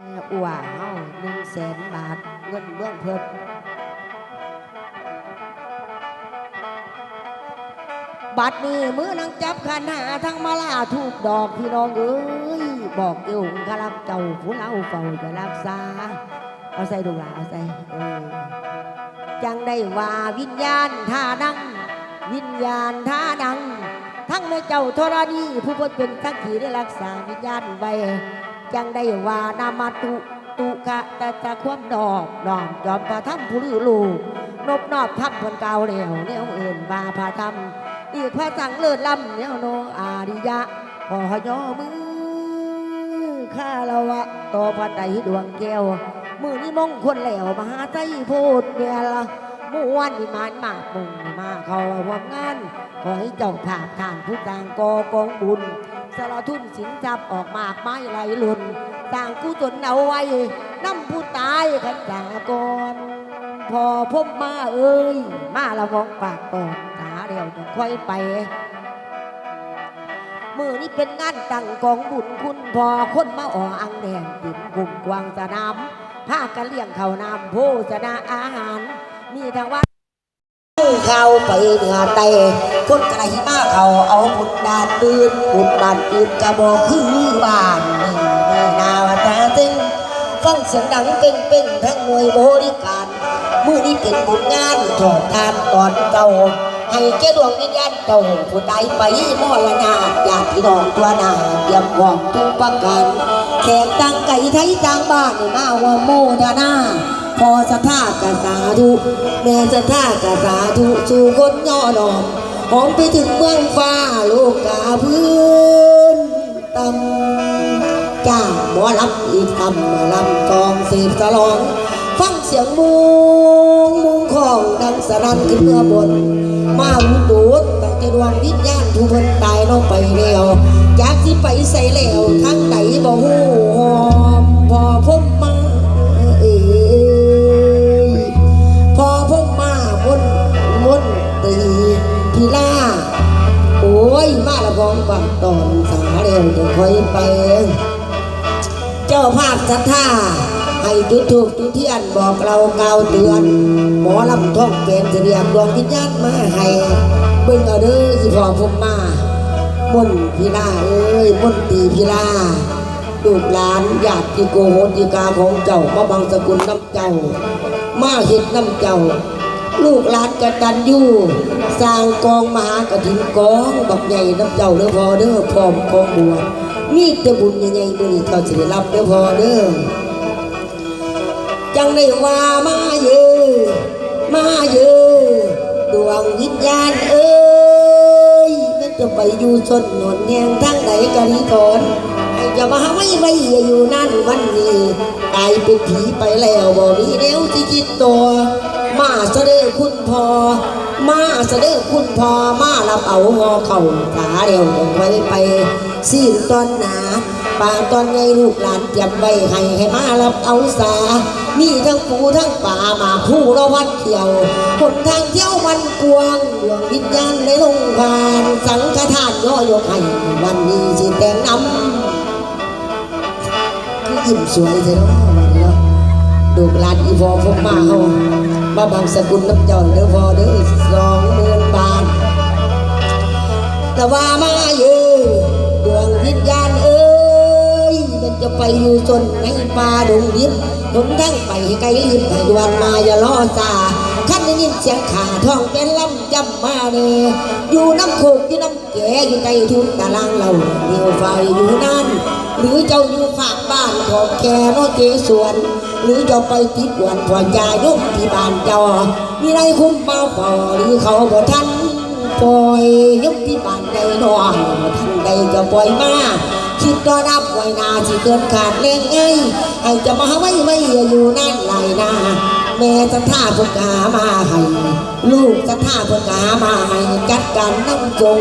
อัวเฮาหนึ่งแสนบาทเงินเบื้องเพิ่นบัดนี้มือนังจับขันหาทั้งมาลาถูกดอกพี่น้องเอ้ยบอกเกี่ยวกะลับเจ้าผู้เล่าเฝ้าจะรักษา เอาใส่ดูหลาเอาใส่เออจังได้ว่าวิญญาณท่าดัง วิญญาณท่าดัง ทั้งแม่เจ้าธรณีผู้เพิ่นเป็นทักขีได้รักษาวิญญาณไว้ จังได้ว่านามาตุตุกะตะตะความดอกดอมจอมพระธรรมผู้ลือลูกนบนอบทับคนเก่าแล้วเนี่ยเอื่นว่าพระธรรมอีกพระสังเลิศล้ำเนี่ยโนอาริยะขอยอมือข้าละวะต่อพระไตรดวงแก้วมือนี้มงคลแล้วมหาใจพูดเมียละมู่วันนิมานมากมุงมาเขาร่วมงานขอให้เจ้าภาพทานผู้ต่างกอกองบุญ สารทุนสินทรัพย์ออกมากไม้ไหลลุนต่างกู้จนเอาไว้น้ำผู้ตายขันสากรพอพบมาเอ้ย มาละมองปากตอนตาเดียวจะค่อยไปมือนี้เป็นงานตั้งกองบุญคุณพอคนมาอ่ออังแดงติดกลุ่มกวางสนามผ้ากันเลี้ยงเขาวนำโภชนาอาหาร มีทั้งว่า เข้าไปเหนือไตคนกระหิมาเขาเอาบุญดานปืนบุญบานปืนกระบอกคือบ้านนี่แม่นาวตาตึงฟังเสียงดังเป่งเป่งทั้งหน่วยบริการมือนี้เป็นบุญงานถอดทานตอนเก่าให้เจ้าดวงวิญญาณเจ้าผู้ใดไปมรณะญาติพี่น้องตัวหนาเตรียมบอกทุกประการแขกตั้งไก่ไทยต่างบ้านมาว่าโมทนา พอสะท่ากะสาธุแม่สะท่ากะสาธุสู่คนย่อดอมหอมไปถึงเมืองฟ้าลูกกาพื้นตำจ้าหมอลำอีกทำมาลำกองสืบสลอง ฟังเสียงมุงมุงของดังสนั่นขึ้นเมื่อบน มาวุดูดตั้งแต่ดวงวิญญาณผู้เพิ่นตายลงไปแล้วจากที่ไปใส่แล้ว เร็วจะค่อยไป เจ้าภาพศรัทธาให้จุดถูกจุดเทียนบอกเรากล่าวเตือน หมอลำท่องเกณฑ์เรียมดวงวิญญาณมาให้เบิ่งเอาเด้ออีพอพบมามนพิลาเอ้ยมนตีพิลาลูกหลานญาติโกโหติกาของเจ้ามาบังสกุลน้ำเจ้า มาเห็ดน้ำเจ้า ลูกหลานกตันยู่สร้างกองมหากระถินกองบักใหญ่น้ำเจ้าเด้อพอเด้อพร้อมกองบวช มีแต่บุญใหญ่ๆบุญเจ้าสิได้รับเด้อพอเด้อจังได้ว่ามาเยอะมาเยอะดวงวิญญาณเอ้ยมันจะไปอยู่ชนหนนแหงทางไหนกันนี้ก่อน อย่ามาไม่ไม่อยู่นั่นวันนี้ตายเป็นผีไปแล้วบ่มีเดียวที่คิดตัว มาเสด็จคุณพอมาเสด็จคุณพอมารับเอาหอเข่าขาเร็วต้องไว้ไปสิ้นตอนหนาป่าตอนไงลูกหลานเตรียมไว้ให้ให้มารับเอาสา มีทั้งปูทั้งป่ามาผู้ระวัดเที่ยวหนทางเที่ยวมันกวางดวงวิญญาณในโรงพยาบาลสังฆทานย่อยกให้วันนี้สิแต่งน้ำ ยิ้มสวยใช่เนาะวันนี้เนาะดูกหลานอีพอพวกมาเขามาบางสกุลน้ำเจ้าเด้อพอเด้อสองหมื่นบาทแต่ว่ามาเยอะดวงวิญญาณเอ้ยมันจะไปอยู่จนในป่าดงดิบหนทั้งไปไกลลิบให้ดวนมาอย่ารอจ้า ขั้นได้ยินเสียงขาท้องเป็นลำจำมาเนอยู่น้ำโคกอยู่น้ำแก่อยู่ใต้ทุ่งตารางเราเดียวไฟอยู่นั่น หรือเจ้าอยู่ฝากบ้านของแกโนเจสวน หรือจ้าไปติดวันพ่อยายกที่บ้านจ้ามีไรคุ้มมาฝ่อหรือเขาบ่ทันปล่อยยกที่บ้านใดนอท่านใดจะปล่อยมาคิดก็นับไว้นาที่เกินขาดเล่งไงให้จะมาไม่ไม่อยู่นั่นไหลนา แม่จะท่าพกามาให้ ลูกจะท่าพกามาให้ จัดการน้ำจง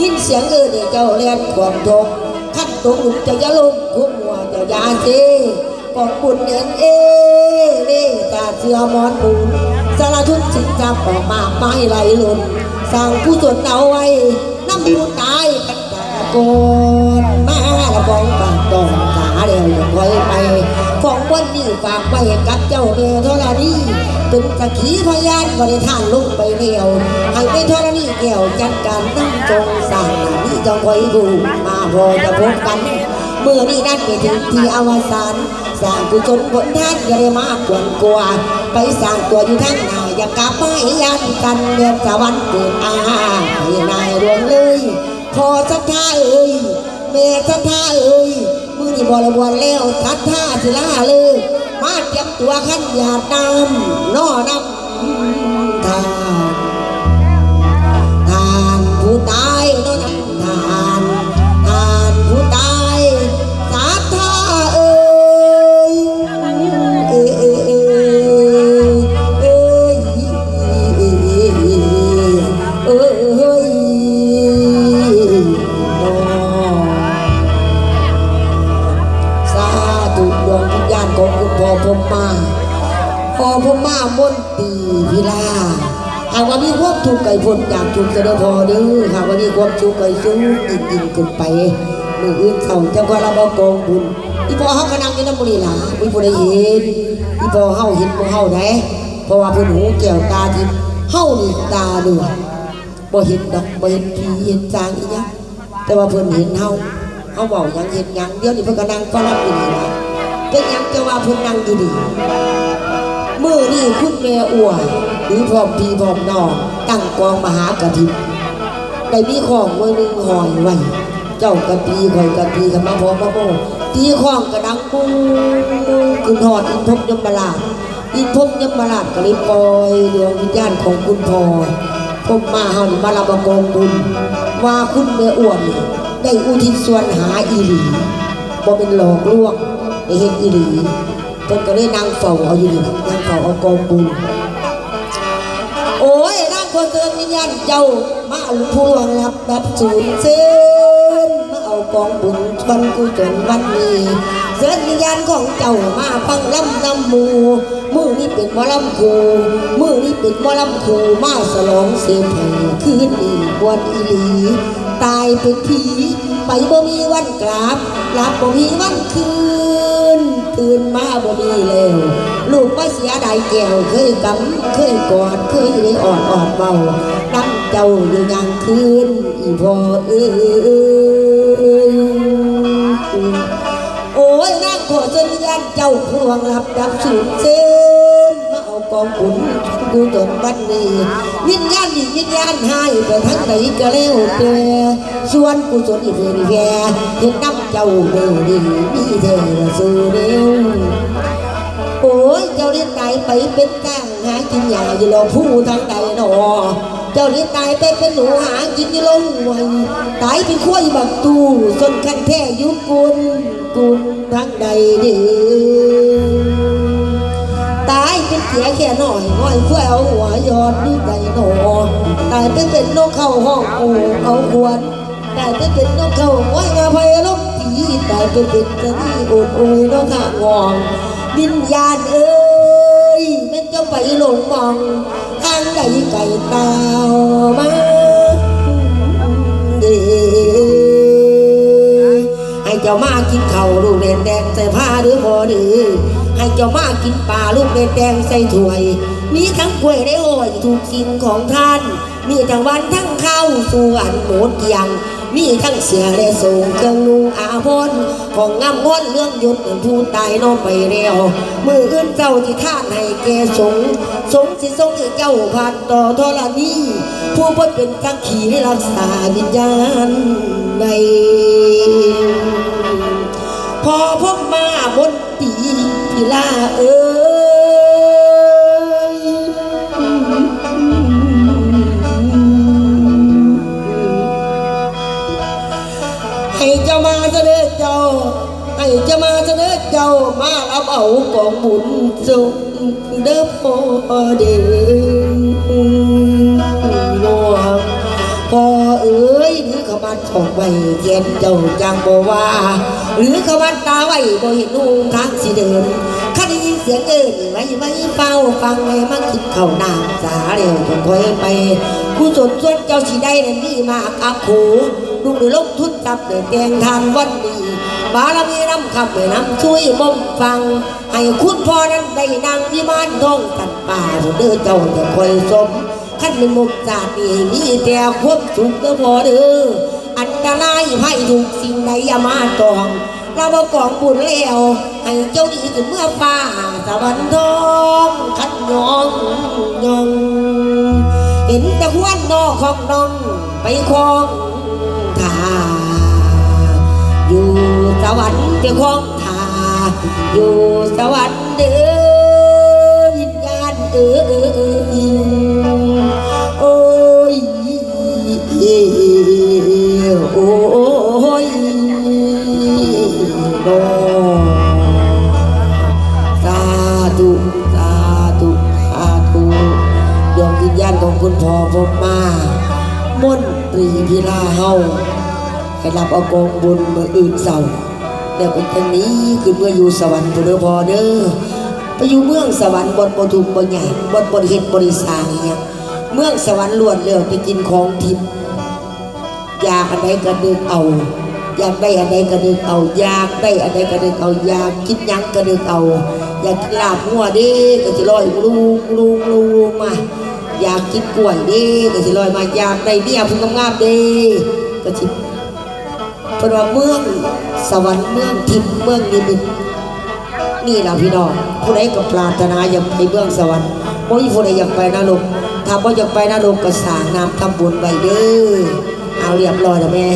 ยินเสียงเออเนี่ยเจ้าเรียนความทงขั้นตรงหลุมจะยะลมคุ้มหัวจะยาเจกองบุญเดินเอเล่ตาเสือมอนบุญสารทุนสินจับออกมาไม่ไหลหล่นสร้างผู้จนเอาไว้น้ำผู้ตายกันตะโกนมาละบองปากตอง ขาเดียวอย่าคอยไปนนี้ฝากไว้กับเจ้าแม่ธรณีเป็นสักขีพยานบริทานลงไปเดียวให้แม่ธรณีแก้วจัดการนั่งจงสร้างน้านี้เจ้าคอยดูมาพอจะพบกันเมื่อนี้นั่นไปถึงที่อวสานสร้างกุศลผลท่านอย่าได้มากกวนกลัวไปสร้างตัวอยู่ทั้งหน้าอย่ากลับมาให้ยันกันเดือนสวรรค์เกิดอาให้นายรวงเลยพอสัทธาเอ้ยเมสัทธาเอ้ย บริบวรแล้วทัดท่าสิลาเลยมาเก็บตัวขั้นยาดำน่อนำ ทุกข์ไก่พ้นจากทุกข์เสด็จพอเด้อหากว่ามีความทุกข์ไก่สูงยิ่งยิ่งขึ้นไปมืออื่นเขาเจ้าก็รับอากองบุญที่พ่อเฮาก็นั่งอยู่น้ำบุรีหลามีผู้ใดเห็นที่พ่อเฮาเห็นพวกเฮาได้เพราะว่าเพิ่นหูแก้วตาทิพย์เฮานี่ตาเดือดบ่เห็นดอกบ่เห็นผีเห็นจางอีหยังแต่ว่าเพิ่นเห็นเฮาเขาบอกหยังเห็นหยังเดี๋ยวนี้เพิ่นก็นั่งฟังรับอยู่นี่นะเป็นหยังจะว่าเพิ่นนั่งอยู่ดีมือนี่คุณแม่อ้วน หรือพร้อมพี่พร้อมน้องตั้งกองมหากฐินได้มีของมือหนึ่งหอยไว้เจ้ากะปีข่อยกะปีกับมาพอมาโมตีของกระดังปูขึ้นหอดอินทบยมราชอินทบยมราชก็เลยปล่อยดวงวิญญาณของคุณพ่อผมมาเฮานี่มารับกองบุญว่าคุณแม่ออ้วนได้อุทิศส่วนหาอีหลีบ่เป็นหลอกลวงได้เห็นอีหลีเพิ่นก็ได้นั่งเฝ้าเอาอยู่นี่นั่งเฝ้าเอากองบุญ ยนั่งคนเกินวิญญาณเจ้ามาเอาพวงรับดับสูญเส้นมาเอากองบุญชนกูจนวันนี้เส้นวิญญาณของเจ้ามาฟังลำนำหมูมือนี่เป็นมอลำคูมือนี่เป็นมอลำคูมาสลองเสพให้คืนนี้บวนอีหลีตายเป็นผีไปบ่มีวันกลับหลับบ่มีวันคืน ตื่นมาบ่มีแล้วลูกว่าเสียดายแก้วเคยกำเคยกอดเคยได้อ่อนอ่อนเบาน้ำเจ้าอยู่ยังคืนอีพอเอ้ยโอ้ยนางขอเส้นยันเจ้าพวงรับดับสูญเส้นมาเอากองขุนกูจนบัดนี้วิญญาณดีวิญญาณหายไปทั้งไหนก็แล้วแต่ส่วนกูจนอีเพื่อนแกเห็นน้ำ เจ้าเดินดีมีเธอสู้เร็วโอ้ยเจ้าเลี้ยงตายไปเป็นก้างหากินยาอยู่รอผู้ทางใดหนอ เจ้าเลี้ยงตายไปเป็นหนูหากินอยี่ลงไว้ตายเป็นข้อยบักตูส้นคันแท้อยุกุลกุลทางใดเด้อตายเป็นเกียแค่หน่อยง่อยเพื่อเอาหัวยอดนี่ใดหนอตายเป็นเป็นนกเข้าห้องกูเอาควรตายเป็นเป็นนกเข้าห้อยมาพยลบ ตีตายเป็นเป็นจะนี่อุดอุยนกข้างงองวิญญาณเอ้ยแม่นเจ้าไปหลงมองทางใดไก่ตาวมาเด้ให้เจ้ามากินเข้าลูกเด่นแดงใส่ผ้าหรือพอดีให้เจ้ามากินปลาลูกเด่นแดงใส่ถ้วย มีทั้งกล้วยได้โอ้อยถูกสิ่งของท่าน มีทั้งวันทั้งข้าวส่วนหมดเกียง มีทั้งเสือและส่งเครื่องนุ่งอาภรณ์ของงามง้อนเรื่องหยุดผู้ตายน้องไปแล้วมืออื่นเจ้าที่ท่าให้แกสงสงฆ์สิทรงเจ้าผ่านต่อทรณีผู้พ้นเป็นทั้งขี่รักษาวิญญาณในพอพบมาบนตีพิลาเอ้ย เจ้ามารับเอาของบุญส่งเด้อพ่อเด้อหลวงพอเอ้ยหรือขามาถอกไว้เย็นเจ้าจังบ่ว่า หรือขามาตาไว้บ่เห็นนุ่งทางสิเดินข้าได้ยินเสียงเอิ้นไว้ไว้เฝ้าฟังไว้มาคิดเข้าน้ำสาเร็วจนคอยไปผู้สนส่วนเจ้าสิได้นั้นมีมากอักโข ลูด้ลงทุนกับเดินแดงทานวันนี้ บารมีน้ำคำไปน้ำช่วยมมฟัง ให้คุณพ่อนั้นได้นางวิมานทองกันป่าเด้อเจ้าจะคอยสมขั้นเป็นมุกจาดีมีแต่ความสุขเด้อพอเด้ออันตรายภัยทุกสิ่งใดอย่ามาตองเราบอกองบุญแล้วให้เจ้าดีขึ้นเมื่อฟ้าสวรรค์ทองขันยองยองเห็นต่หันนอกของน้องไปคลอง สวรรค์เจ้าของทาอยู่สวรรค์เด้อวิญญาณเออเออเออโอ้ยโอ้ยโนสาธุสาธุสาธุดวงวิญญาณของคุณพ่อผมมามนตรีพิลาเฮาให้รับเอากองบุญเมื่ออื่นเสา ร์แล้วเป็นทางนี้คือเมื่ออยู่สวรรค์พุ่นเด้อพอเด้อไปอยู่เมืองสวรรค์บนบทุกบนใหญ่บนบนเฮ็ดบริสร้างอหยังเมืองสวรรค์ล้วนเลือกไปกินของทิพย์อยากอันใดก็ดึกเอา อยากได้อันใดก็ดึกเอา อยากได้อันใดก็ดึกเอา อยากกินยังก็ดึกเอา อยากกินลาบหัวเด้ก็สิลอยลูกลูกลูกมา อยากกินกล้วยเด้ก็สิลอยมาอยากได้เมียผู้งามเด้ก็สิ เป็นว่าเมืองสวรรค์เมืองทิพย์เมืองนิมิตนี่แหละพี่น้องผู้ใดกับปรารถนาอยากไปเมืองสวรรค์โอ้ยผู้ใดอยากไปนรกถ้าบ่อยากไปนรกก็สร้างน้ำทำบุญไปเด้อเอาเรียบร้อยแล้วแม่